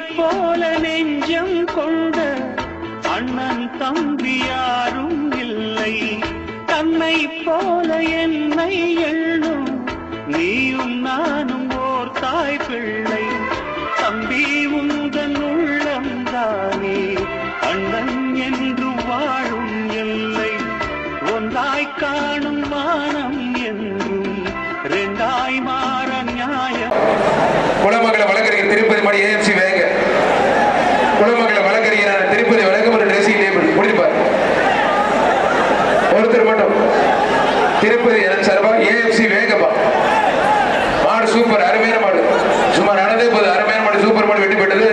போல நெஞ்சம் கொண்ட அண்ணன் தம்பி யாரும் இல்லை. தன்னை போல என்னை எண்ணும் நீயும் நானும் ஓர் தாய் பிள்ளை. தம்பி உந்தன் உள்ளம்தானே அண்ணன் என்று வாழும் இல்லை ஒன்றாய் காணும் வானம் என்றும் ரெண்டாய் மாற நியாயம். குலமங்கல வழக்கறிஞர் திருப்பதி மணி ஏஎம்சி ஒருத்தர் மட்டும். திருப்பதி எனக்கு சார்பா ஏஎஃப்சி வேகப்பா மாடு சூப்பர் அருமையான மாடு. சும்மா நடந்தே போது அருமையான மாடு சூப்பர் மாடு வெட்டி பெற்றது